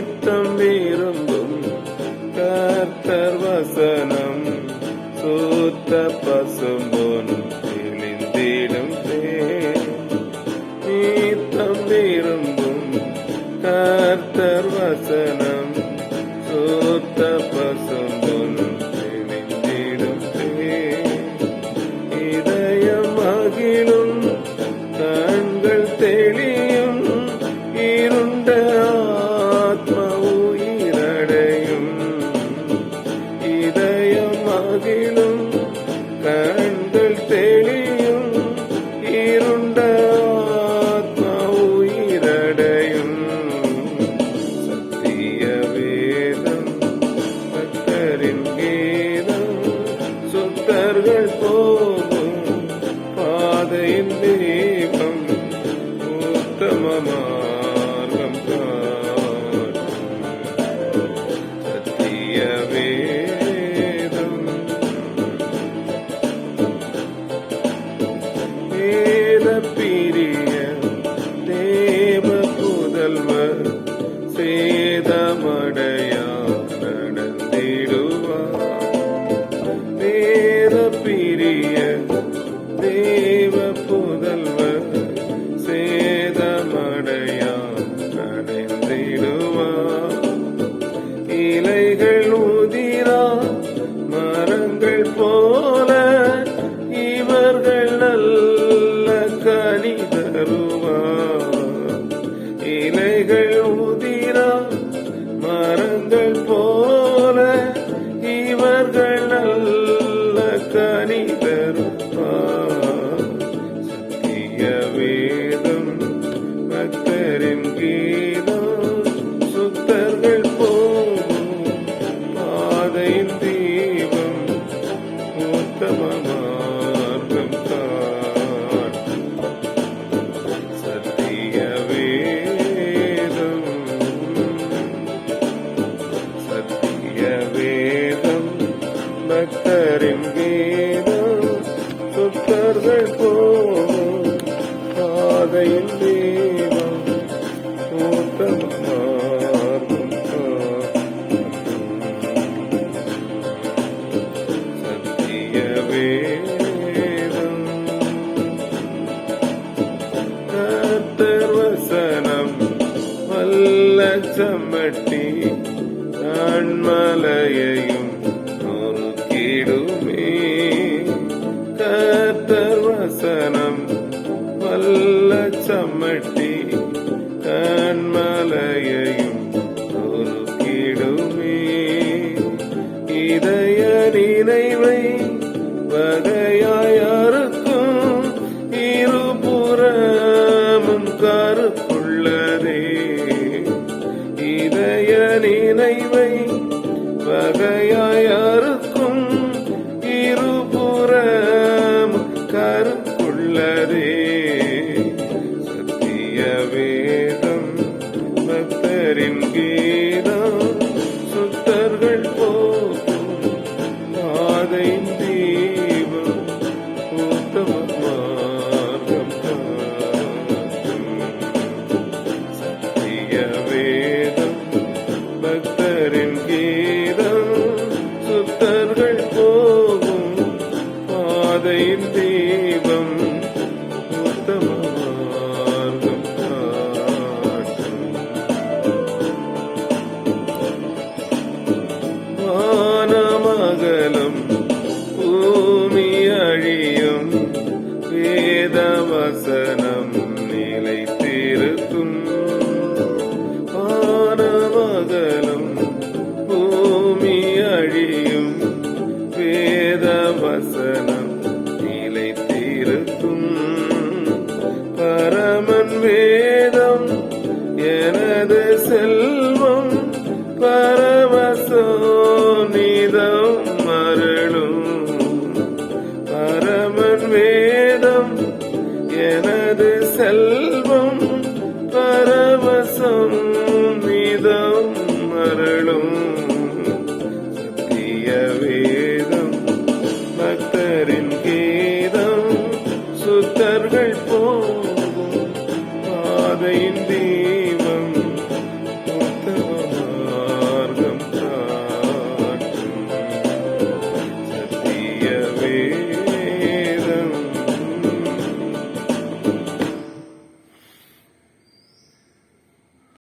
நித்தம் விரும்பும் கர்த்தர் வசனம் சூத்த பசும்பொன் தெளிந்திடும் நித்தம் விரும்பும் கர்த்தர் வசனம் சூத்த பசும்பொன் പരമമാർഗം സത്യവേദം ഏതപ്പി கனிகள் போல இவர்கள் நல்ல கனி பெறுப்பார் சத்திய வேதம் பக்தரின் கீதம் சுத்தர்கள் போகும் பாதை தீபம் உத்தமம். சமட்டி நான் மலையையும் நொறுக்கிடுமே கத்தர் வசனம் நல்ல சமட்டி கண்மலையையும் குறுக்கிடுமே இதய நினைவை வகையாயாருக்கும் இருபுறமும் கருப்புள்ளதே இதய நினைவை வகை வசன நாட்கள் போகும். பாதையின் தீ